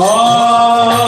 Oh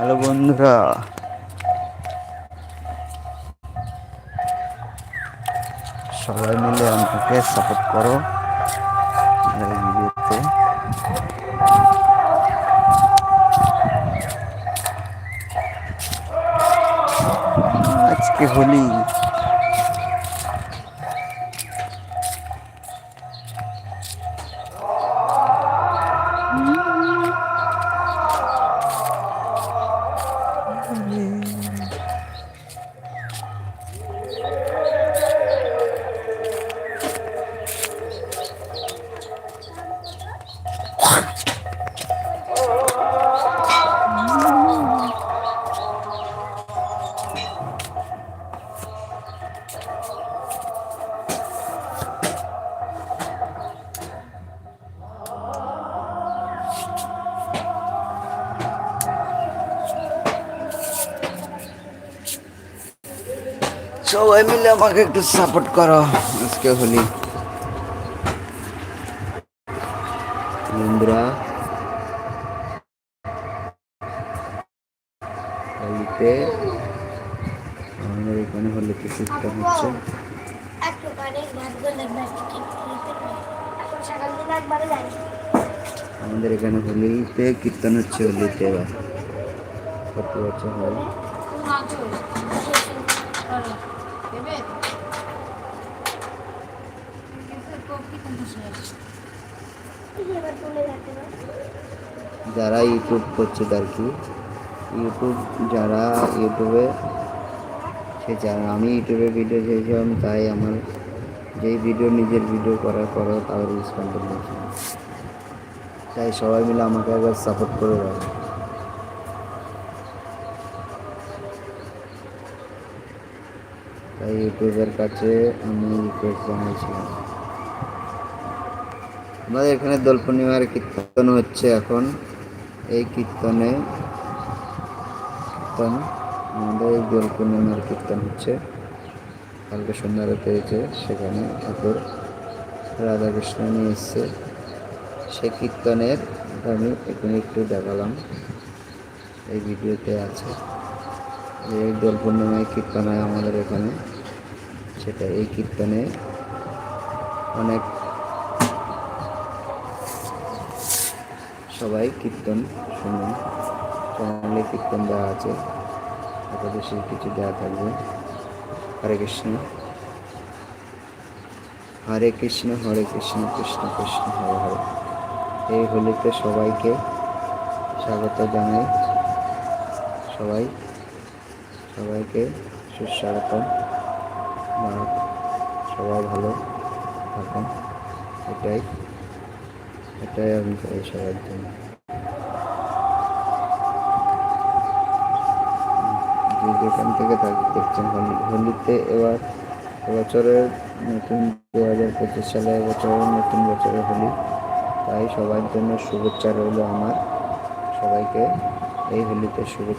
hello বন্ধুরা। সবাই মিলে আমাকে সাপোর্ট করো ভিডিওতে। আজকে হোলি। সবাই মিলে আমাকে একটু সাপোর্ট করো। আজকে হোলি। বন্ধুরা হোলিতে আমাদের এখানে হোলিতে সিস্টেম হচ্ছে। একেবারে ভাগ্য লাগবে ঠিক এখন সকাল থেকে একবারে যাই আমাদের এখানে হোলিতে কীর্তন হচ্ছে হোলিতে এবার। প্রতি বছর হয়। যারা ইউটিউব করছে আর কি? ইউটিউব যারা ইউটিউবে সে যারা আমি ইউটিউবে ভিডিও চেয়েছিলাম তাই আমার যেই ভিডিও নিজের ভিডিও করার পরেও তাদের রেসপন্ড করছে তাই সবাই মিলে আমাকে একবার সাপোর্ট করে দাও। তাই ইউটিউবের কাছে আমি রিকোয়েস্ট জানাইছিলাম আমাদের এখানে দোল পূর্ণিমার কীর্তন হচ্ছে এখন। এই কীর্তনে কীর্তন, আমাদের এই দোল পূর্ণিমার কীর্তন হচ্ছে। কালকে সন্ধ্যারাতে হয়েছে, সেখানে ঠাকুর রাধাকৃষ্ণ নিয়ে এসছে। সে কীর্তনের আমি এখানে একটু দেখালাম। এই ভিডিওতে আছে। যে দোল পূর্ণিমায় কীর্তন হয় আমাদের এখানে। সেটা এই কীর্তনে অনেক সবাই কীর্তন শুনুন। চ্যানেলে কীর্তন দেওয়া আছে। একাদশী কিছু দেওয়া থাকবে। হরে কৃষ্ণ। হরে কৃষ্ণ হরে কৃষ্ণ কৃষ্ণ কৃষ্ণ, হরে হরে। এই হোলিতে সবাইকে স্বাগত জানাই। সবাই সবাইকে সুস্বাগতম। আর সবাই ভালো থাকুন। এটাই এটাই আমি চাই সবার জন্য। যে যেখান থেকে থাকি, দেখছেন হোলি, হোলিতে এবার, এবছরের নতুন দু হাজার পঁচিশ সালে এবছরের নতুন বছরের হোলি। তাই সবার জন্য শুভেচ্ছা রইল আমার। সবাইকে এই হোলিতে শুভেচ্ছা।